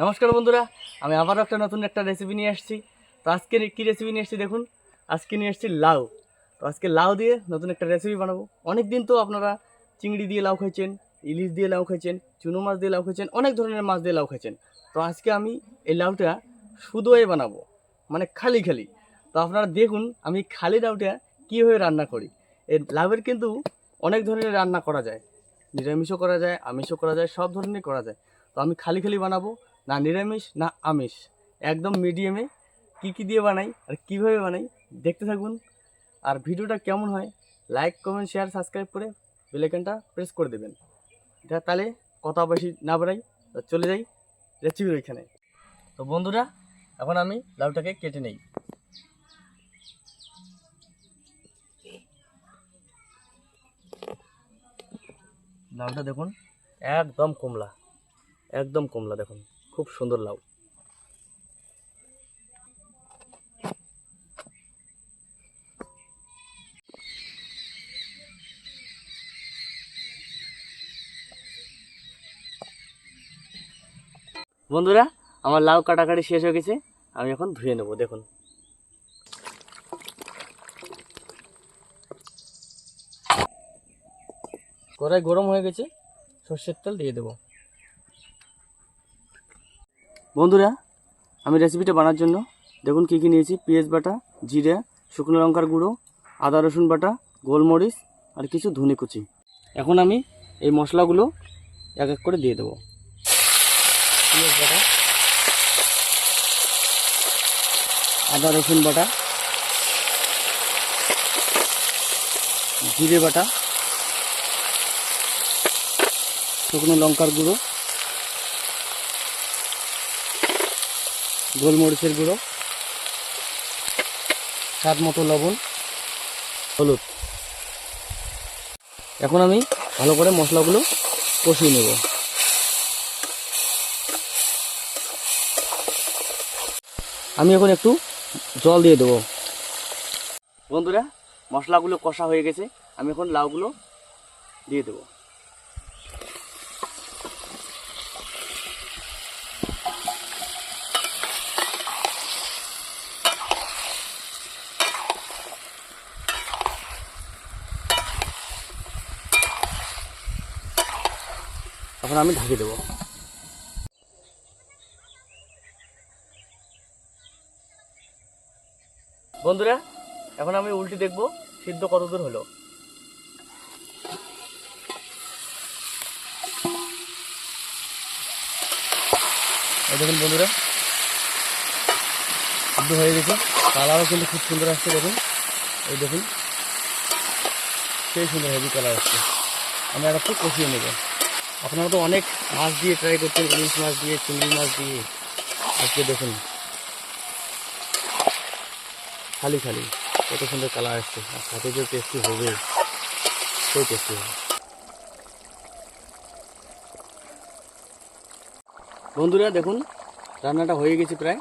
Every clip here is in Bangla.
নমস্কার বন্ধুরা, আমি আবারও একটা নতুন একটা রেসিপি নিয়ে আসছি। তো আজকে কী রেসিপি নিয়ে এসেছি দেখুন, আজকে নিয়ে এসেছি লাউ। তো আজকে লাউ দিয়ে নতুন একটা রেসিপি বানাবো। অনেক দিন তো আপনারা চিংড়ি দিয়ে লাউ খাইছেন, ইলিশ দিয়ে লাউ খাইছেন, চুনো মাছ দিয়ে লাউ খাইছেন, অনেক ধরনের মাছ দিয়ে লাউ খাইছেন। তো আজকে আমি এই লাউটা শুধুই বানাবো মানে খালি খালি। তো আপনারা দেখুন, আমি খালি লাউটা কীভাবে রান্না করি। এই লাউয়ের কিন্তু অনেক ধরনের রান্না করা যায়। নিরামিষও করা যায়, আমিষও করা যায়, সব ধরনের করা যায়। তো আমি খালি খালি বানাবো না নিরামিষ, না আমিষ। একদম মিডিয়ামে কি কি দিয়ে বানাই আর কীভাবে বানাই দেখতে থাকুন। আর ভিডিওটা কেমন হয় লাইক কমেন্ট শেয়ার সাবস্ক্রাইব করে বেলাইকনটা প্রেস করে দেবেন। তাহলে কথা বেশি না বাড়াই চলে যাই রেসিপির ওইখানে তো বন্ধুরা, এখন আমি লাউটাকে কেটে নেই। লাউটা দেখুন, একদম কমলা একদম কমলা দেখুন। খুব সুন্দর লাউ। বন্ধুরা, আমার লাউ কাটাকাটি শেষ হয়ে গেছে। আমি এখন ধুয়ে নেব, দেখুন। কড়াই গরম হয়ে গেছে, সর্ষের তেল দিয়ে দেবো। বন্ধুরা, আমি রেসিপিটা বানার জন্য দেখুন কী কী নিয়েছি। পেঁয়াজ বাটা, জিরে, শুকনো লঙ্কার গুঁড়ো, আদা, রসুন বাটা, গোলমরিচ আর কিছু ধনে কুচি। এখন আমি এই মশলাগুলো এক এক করে দিয়ে দেবো। পেঁয়াজ বাটা, আদা, রসুন বাটা, জিরে বাটা, শুকনো লঙ্কার গুঁড়ো গোলমরিচের গুঁড়ো, স্বাদ মতো লবণ, হলুদ। এখন আমি ভালো করে মশলাগুলো কষিয়ে নেব। আমি এখন একটু জল দিয়ে দেবো। বন্ধুরা, মশলাগুলো কষা হয়ে গেছে। আমি এখন লাউগুলো দিয়ে দেবো। এখন আমি ঢাকি দেবো। বন্ধুরা, এখন আমি উল্টি দেখব সিদ্ধ কতদূর হলো। দেখুন বন্ধুরা, সিদ্ধ হয়ে গেছে। কালারও কিন্তু খুব সুন্দর আসছে, দেখুন। এই দেখুন, সেই সুন্দর হেভি কালার আসছে। আমি একটু কষিয়ে নেব। আপনারা তো অনেক মাছ দিয়ে ট্রাই করছেন, ইলিশ মাছ দিয়ে, চিংড়ি মাছ দিয়ে। আজকে দেখুন। খালি খালি। কত সুন্দর কালার আসছে। আর সাথে যে টেস্টি হবে, সেই টেস্টি হবে। বন্ধুরা, দেখুন, রান্নাটা হয়ে গেছে প্রায়।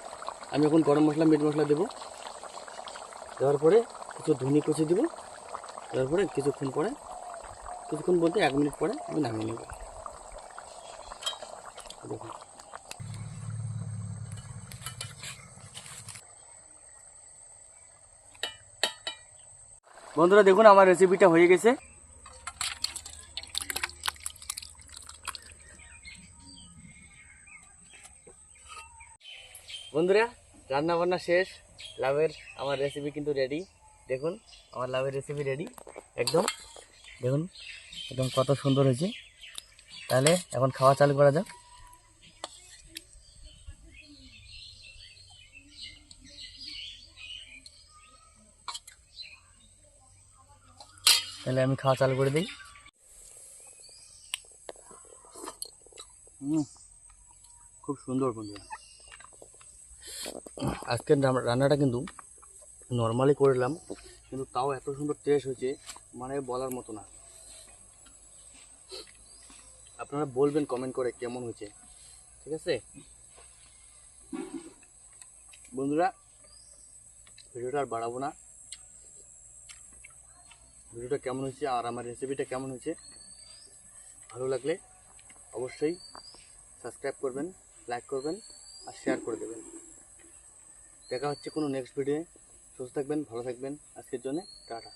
আমি এখন গরম মশলা, মিট মশলা দেবো। দেওয়ার পরে কিছু ধনি কষে দেবো। দেওয়ার পরে কিছুক্ষণ পরে, কিছুক্ষণ বলতে এক মিনিট পরে আমি নামিয়ে নেব। বন্ধুরা, দেখুন আমার রেসিপিটা হয়ে গেছে। বন্ধুরা রান্না বান্না শেষ। লাভের আমার রেসিপি কিন্তু রেডি দেখুন, আমার লাভের রেসিপি রেডি একদম, দেখুন, একদম কত সুন্দর হয়েছে। তাহলে এখন খাওয়া চালু করা যাক। তাহলে আমি খাওয়া চালু করে দিই। হুম খুব সুন্দর বন্ধুরা। আজকের রান্নাটা কিন্তু নর্মালি করলাম কিন্তু তাও এত সুন্দর টেস্ট হয়েছে মানে বলার মতো না। আপনারা বলবেন কমেন্ট করে কেমন হয়েছে ঠিক আছে? বন্ধুরা ভিডিওটা আর বাড়াবো না। ভিডিওটা কেমন হয়েছে আর আমার রেসিপিটা কেমন হয়েছে, ভালো লাগলে অবশ্যই সাবস্ক্রাইব করবেন লাইক করবেন আর শেয়ার করে দেবেন। দেখা হচ্ছে কোনো নেক্সট ভিডিও সুস্থ থাকবেন, ভালো থাকবেন। আজকের জন্য টাটা।